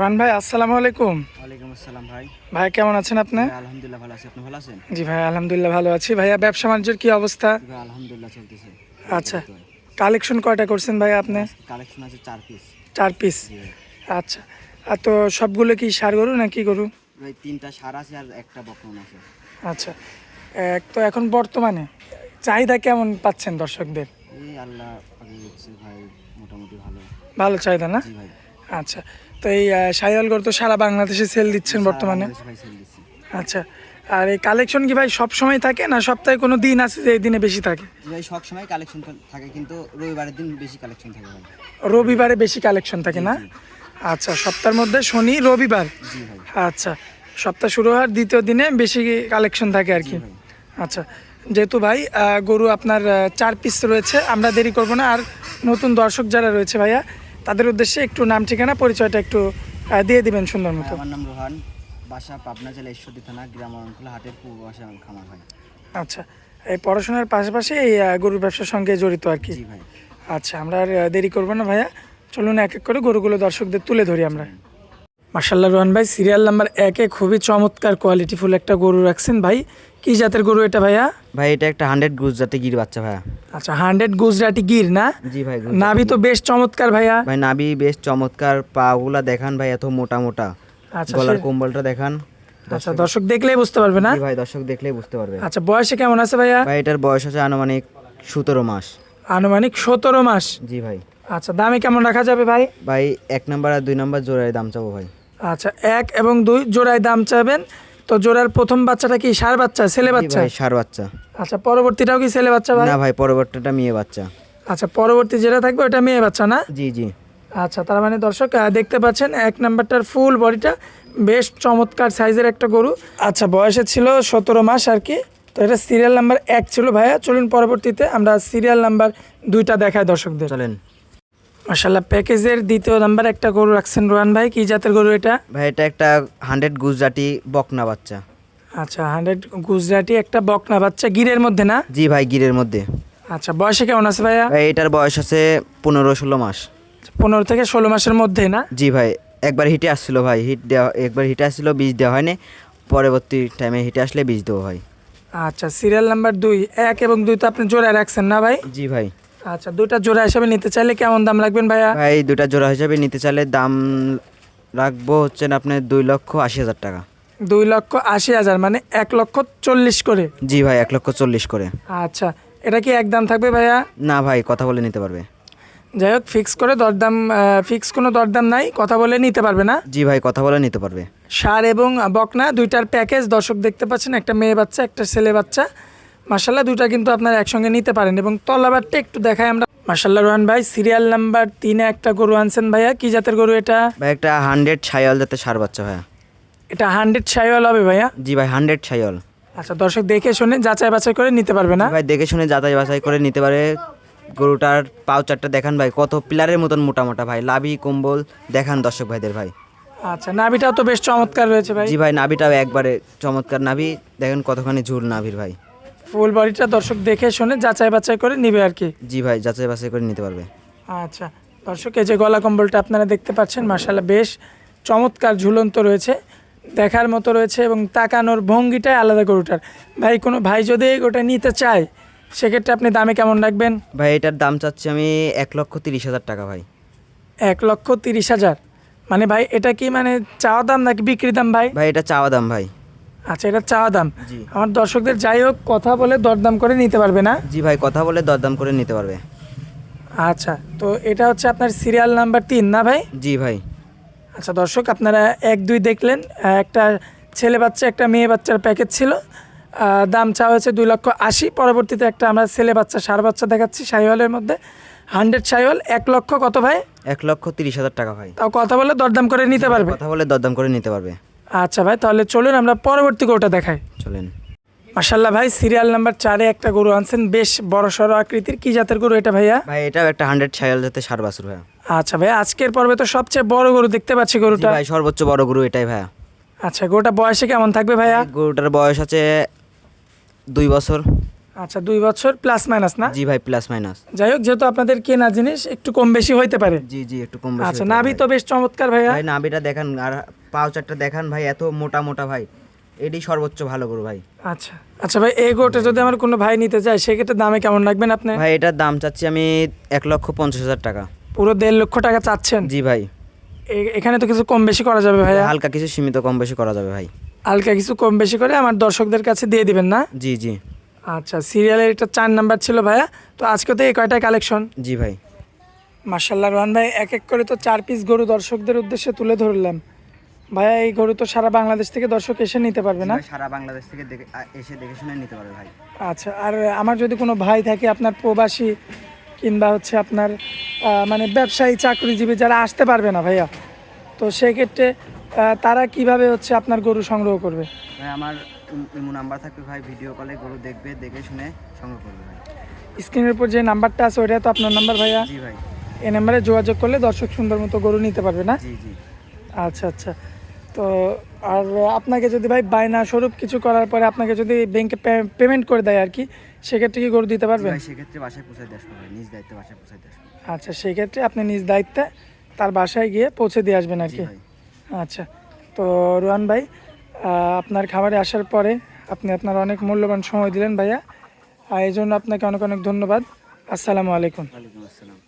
Run ভাই আসসালামু আলাইকুম। ওয়ালাইকুম আসসালাম ভাই। ভাই কেমন আছেন আপনি? আলহামদুলিল্লাহ ভালো আছি। আপনি ভালো আছেন? জি ভাই আলহামদুলিল্লাহ ভালো আছি। ভাইয়া ব্যবসা বাণিজ্যের কি অবস্থা? আলহামদুলিল্লাহ চলতেছে। আচ্ছা কালেকশন কয়টা করছেন ভাই আপনি? কালেকশন আছে চার পিস চার পিস আচ্ছা আর তো সবগুলো কি সার গরু না কি গরু? ভাই তিনটা সার আছে আর একটা আছে। আচ্ছা এক তো এখন বর্তমানে চাহিদা কেমন পাচ্ছেন দর্শকদের? এই আল্লাহ ভাই মোটামুটি ভালো। ভালো চাহিদা না? আচ্ছা তো এই সাইয়াল তো সারা বাংলাদেশে সেল দিচ্ছেন বর্তমানে? আচ্ছা আর এই কালেকশন কি ভাই সব সময় থাকে না সপ্তাহে কোনো দিন আছে যে এই দিনে বেশি থাকে? ভাই সব সময় কালেকশন থাকে কিন্তু রবিবারের দিন বেশি কালেকশন থাকে ভাই। রবিবারে বেশি কালেকশন থাকে না? আচ্ছা সপ্তাহের মধ্যে শনি রবিবার? আচ্ছা সপ্তাহ শুরু হওয়ার দ্বিতীয় দিনে বেশি কালেকশন থাকে আর কি। আচ্ছা যেহেতু ভাই গরু আপনার চার পিস রয়েছে আমরা দেরি করব না। আর নতুন দর্শক যারা রয়েছে ভাইয়া তাদের উদ্দেশ্যে একটু নাম ঠিকানা পরিচয়টা একটু দিয়ে দিবেন সুন্দর মতো। আমার নাম রোহান বাসা পাবনা জেলা ঈশ্বরদী থানা গ্রাম অরণখোলা হাটের পূর্ব বাসা আমার খামার ভাই আচ্ছা এই পড়াশোনার পাশাপাশি এই গরুর ব্যবসার সঙ্গে জড়িত আর কি? ভাই। আচ্ছা আমরা আর দেরি করব না ভাইয়া। চলুন এক এক করে গরুগুলো দর্শকদের তুলে ধরি আমরা। মার্শাল্লাহ রোহান ভাই সিরিয়াল নাম্বার একে খুবই চমৎকার কোয়ালিটিফুল একটা গরু রাখছেন ভাই। কি জাতের গরু এটা ভাইয়া? ভাই এটা একটা হান্ড্রেড গুজরাটে গির বাচ্চা ভাইয়া। আচ্ছা হান্ড্রেড গুজরাটি গির না? জি ভাই নাভি তো বেশ চমৎকার ভাইয়া। ভাই নাবি বেশ চমৎকার পাগুলা দেখান ভাই এত মোটা মোটা। আচ্ছা গলার কম্বলটা দেখান। আচ্ছা দর্শক দেখলেই বুঝতে পারবে না? ভাই দর্শক দেখলেই বুঝতে পারবে। আচ্ছা বয়সে কেমন আছে ভাইয়া? ভাই এটার বয়স আছে আনুমানিক সতেরো মাস। আনুমানিক সতেরো মাস। জি ভাই। আচ্ছা দামে কেমন রাখা যাবে ভাই? ভাই এক নাম্বার আর দুই নাম্বার জোড়ায় দাম চাবো ভাই। আচ্ছা এক এবং দুই জোড়ায় দাম চাবেন। তো জোড়ার প্রথম বাচ্চাটা কি সার বাচ্চা ছেলে বাচ্চা? ভাই সার বাচ্চা। আচ্ছা পরবর্তীটাও কি ছেলে বাচ্চা ভাই? না ভাই পরবর্তীটা মেয়ে বাচ্চা। আচ্ছা পরবর্তী যেটা থাকবে ওটা মেয়ে বাচ্চা না? জি জি। আচ্ছা তার মানে দর্শক দেখতে পাচ্ছেন এক নাম্বারটার ফুল বডিটা বেশ চমৎকার সাইজের একটা গরু। আচ্ছা বয়সে ছিল সতেরো মাস আর কি। তো এটা সিরিয়াল নাম্বার এক ছিল ভাইয়া। চলুন পরবর্তীতে আমরা সিরিয়াল নাম্বার দুইটা দেখাই দর্শকদের। চলেন। মাসাল্লাহ প্যাকেজের দ্বিতীয় নাম্বার একটা গরু রাখছেন রোহান ভাই কি জাতের গরু এটা? ভাই এটা একটা হান্ড্রেড গুজরাটি বকনা বাচ্চা। আচ্ছা হান্ড্রেড গুজরাটি একটা বকনা বাচ্চা গিরের মধ্যে না? জি ভাই গিরের মধ্যে। আচ্ছা বয়সে কেমন আছে ভাইয়া? ভাই এটার বয়স আছে পনেরো ষোলো মাস। পনেরো থেকে ষোলো মাসের মধ্যে না? জি ভাই একবার হিটে আসছিল ভাই হিট দেওয়া একবার হিটে আসছিল বীজ দেওয়া হয়নি। পরবর্তী টাইমে হিটে আসলে বীজ দেওয়া ভাই আচ্ছা সিরিয়াল নাম্বার দুই এক এবং দুই তো আপনি জোড়ায় রাখছেন না ভাই? জি ভাই। আচ্ছা দুইটা জোড়া হিসাবে নিতে চাইলে কেমন দাম রাখবেন ভাইয়া? ভাই দুটা জোড়া হিসাবে নিতে চাইলে দাম রাখব হচ্ছেন আপনার দুই লক্ষ আশি হাজার টাকা। দুই লক্ষ আশি হাজার মানে এক লক্ষ চল্লিশ করে? জি ভাই এক লক্ষ চল্লিশ করে। আচ্ছা এটা কি একদম থাকবে ভাইয়া? না ভাই কথা বলে নিতে পারবে। যাই হোক ফিক্স করে দরদাম ফিক্স কোনো দরদাম নাই কথা বলে নিতে পারবে না। জি ভাই কথা বলে নিতে পারবে। সার এবং বকনা দুইটার প্যাকেজ দর্শক দেখতে পাচ্ছেন একটা মেয়ে বাচ্চা একটা ছেলে বাচ্চা। মার্শাল্লাহ দুইটা কিন্তু আপনারা একসঙ্গে নিতে পারেন এবং তলাবারটা একটু দেখাই আমরা। মার্শাল্লাহ রোহান ভাই সিরিয়াল নাম্বার তিনে একটা গরু আনছেন ভাইয়া। কি জাতের গরু এটা? ভাই একটা হান্ড্রেড ছায়াল যাতে সার বাচ্চা ভাইয়া। এটা হান্ড্রেড সাইওয়াল হবে ভাইয়া? জি ভাই হান্ড্রেড ছায়াল আচ্ছা দর্শক দেখে শুনে যাচাই বাছাই করে নিতে পারবে না? ভাই দেখে শুনে যাচাই বাছাই করে নিতে পারে। গরুটার পাও চারটা দেখান ভাই কত পিলারের মতন মোটা মোটা ভাই। লাভি কম্বল দেখান দর্শক ভাইদের ভাই। আচ্ছা নাভিটাও তো বেশ চমৎকার রয়েছে ভাই। জি ভাই নাভিটাও একবারে চমৎকার নাভি। দেখেন কতখানি ঝুল নাভির ভাই। ফুল বডিটা দর্শক দেখে শুনে যাচাই বাছাই করে নিবে আর কি? জি ভাই যাচাই বাছাই করে নিতে পারবে। আচ্ছা দর্শক এই যে গলা কম্বলটা আপনারা দেখতে পাচ্ছেন মার্শাল্লাহ বেশ চমৎকার ঝুলন্ত রয়েছে দেখার মতো রয়েছে এবং তাকানোর ভঙ্গিটাই আলাদা গরুটার। ভাই কোনো ভাই যদি ওটা নিতে চায় সেক্ষেত্রে আপনি দামে কেমন রাখবেন? ভাই এটার দাম চাচ্ছি আমি এক লক্ষ তিরিশ হাজার টাকা ভাই। এক লক্ষ তিরিশ হাজার? মানে ভাই এটা কি মানে চাওয়া দাম নাকি বিক্রি দাম ভাই? ভাই এটা চাওয়া দাম ভাই। আচ্ছা এটা চাওয়া দাম। জি। আমার দর্শকদের যাই হোক কথা বলে দরদাম করে নিতে পারবে না? জি ভাই কথা বলে দরদাম করে নিতে পারবে। আচ্ছা তো এটা হচ্ছে আপনার সিরিয়াল নাম্বার তিন না ভাই? জি ভাই। আচ্ছা দর্শক আপনারা এক দুই দেখলেন একটা ছেলে বাচ্চা একটা মেয়ে বাচ্চার প্যাকেজ ছিল। দাম চাওয়া হয়েছে দুই লক্ষ আশি। পরবর্তীতে একটা আমরা ছেলে বাচ্চা সার বাচ্চা দেখাচ্ছি সাইওয়ালের মধ্যে। হান্ড্রেড সাইওয়াল এক লক্ষ কত ভাই? এক লক্ষ তিরিশ হাজার টাকা ভাই। তাও কথা বলে দরদাম করে নিতে পারবে। কথা বলে দরদাম করে নিতে পারবে। আচ্ছা ভাই তাহলে চলুন আমরা পরবর্তী গরুটা দেখাই। চলেন। মাসাল্লাহ ভাই সিরিয়াল নাম্বার চারে একটা গরু আনছেন বেশ বড় সড়ো আকৃতির। কি জাতের গরু এটা ভাইয়া? ভাই এটাও একটা হান্ড্রেড ছায়াল জাতের সার বাছুর ভাইয়া। আচ্ছা ভাই আজকের পর্বে তো সবচেয়ে বড় গরু দেখতে পাচ্ছি গরুটা। ভাই সর্বোচ্চ বড় গরু এটাই ভাইয়া। আচ্ছা গরুটা বয়সে কেমন থাকবে ভাইয়া? গরুটার বয়স আছে দুই বছর। আচ্ছা দুই বছর প্লাস মাইনাস না? জি ভাই প্লাস মাইনাস যাই হোক যেহেতু আপনাদের কেনা জিনিস একটু কম বেশি হইতে পারে। জি জি একটু কম বেশি আচ্ছা নাভি তো বেশ চমৎকার ভাইয়া। ভাই নাভিটা দেখান আর পাও চারটা দেখান ভাই এত মোটা মোটা ভাই। এডি সর্বোচ্চ ভালো গরু ভাই। আচ্ছা আচ্ছা ভাই এই গোটা যদি আমার কোনো ভাই নিতে চায় সেক্ষেত্রে দামে কেমন রাখবেন আপনি? ভাই এটার দাম চাচ্ছি আমি এক লক্ষ পঞ্চাশ হাজার টাকা। পুরো দেড় লক্ষ টাকা চাচ্ছেন? জি ভাই। এখানে তো কিছু কম বেশি করা যাবে ভাইয়া। হালকা কিছু সীমিত কম বেশি করা যাবে ভাই। হালকা কিছু কম বেশি করে আমার দর্শকদের কাছে দিয়ে দিবেন না? জি জি। আচ্ছা সিরিয়ালের এটা চার নাম্বার ছিল ভাইয়া। তো আজকে তো এই কয়টা কালেকশন জি ভাই। মার্শাল্লাহ রোহান ভাই এক এক করে তো চার পিস গরু দর্শকদের উদ্দেশ্যে তুলে ধরলাম। ভাইয়া এই গরু তো সারা বাংলাদেশ থেকে দর্শক এসে নিতে পারবে না? সারা বাংলাদেশ থেকে এসে দেখে শুনে নিতে পারবে ভাই। আচ্ছা আর আমার যদি কোনো ভাই থাকে আপনার প্রবাসী কিংবা হচ্ছে আপনার মানে ব্যবসায়ী চাকরিজীবী যারা আসতে পারবে না ভাইয়া তো সেক্ষেত্রে তারা কীভাবে হচ্ছে আপনার গরু সংগ্রহ করবে? আমার ইম- নাম্বার থাকবে ভাই ভিডিও কলে গরু দেখবে দেখে শুনে সংগ্রহ করবে ভাই। স্ক্রিনের উপর যে নাম্বারটা আছে ওইটা তো আপনার নাম্বার ভাইয়া? জি ভাই। এই নাম্বারে যোগাযোগ করলে দর্শক সুন্দর মতো গরু নিতে পারবে না? জি জি। আচ্ছা আচ্ছা। তো আর আপনাকে যদি ভাই বায়না স্বরূপ কিছু করার পরে আপনাকে যদি ব্যাংকে পেমেন্ট করে দেয় আর কি সেক্ষেত্রে কি গরু দিতে পারবেন? সেক্ষেত্রে বাসায় পৌঁছে দিয়ে আসব নিজ দায়িত্বে বাসায় পৌঁছে দিয়ে আচ্ছা সেক্ষেত্রে আপনি নিজ দায়িত্বে তার বাসায় গিয়ে পৌঁছে দিয়ে আসবেন আর কি। ভাই। আচ্ছা। তো রোহান ভাই আপনার খাবারে আসার পরে আপনি আপনার অনেক মূল্যবান সময় দিলেন ভাইয়া। এই জন্য আপনাকে অনেক অনেক ধন্যবাদ। আসসালামু আলাইকুম। ওয়ালাইকুম আসসালাম।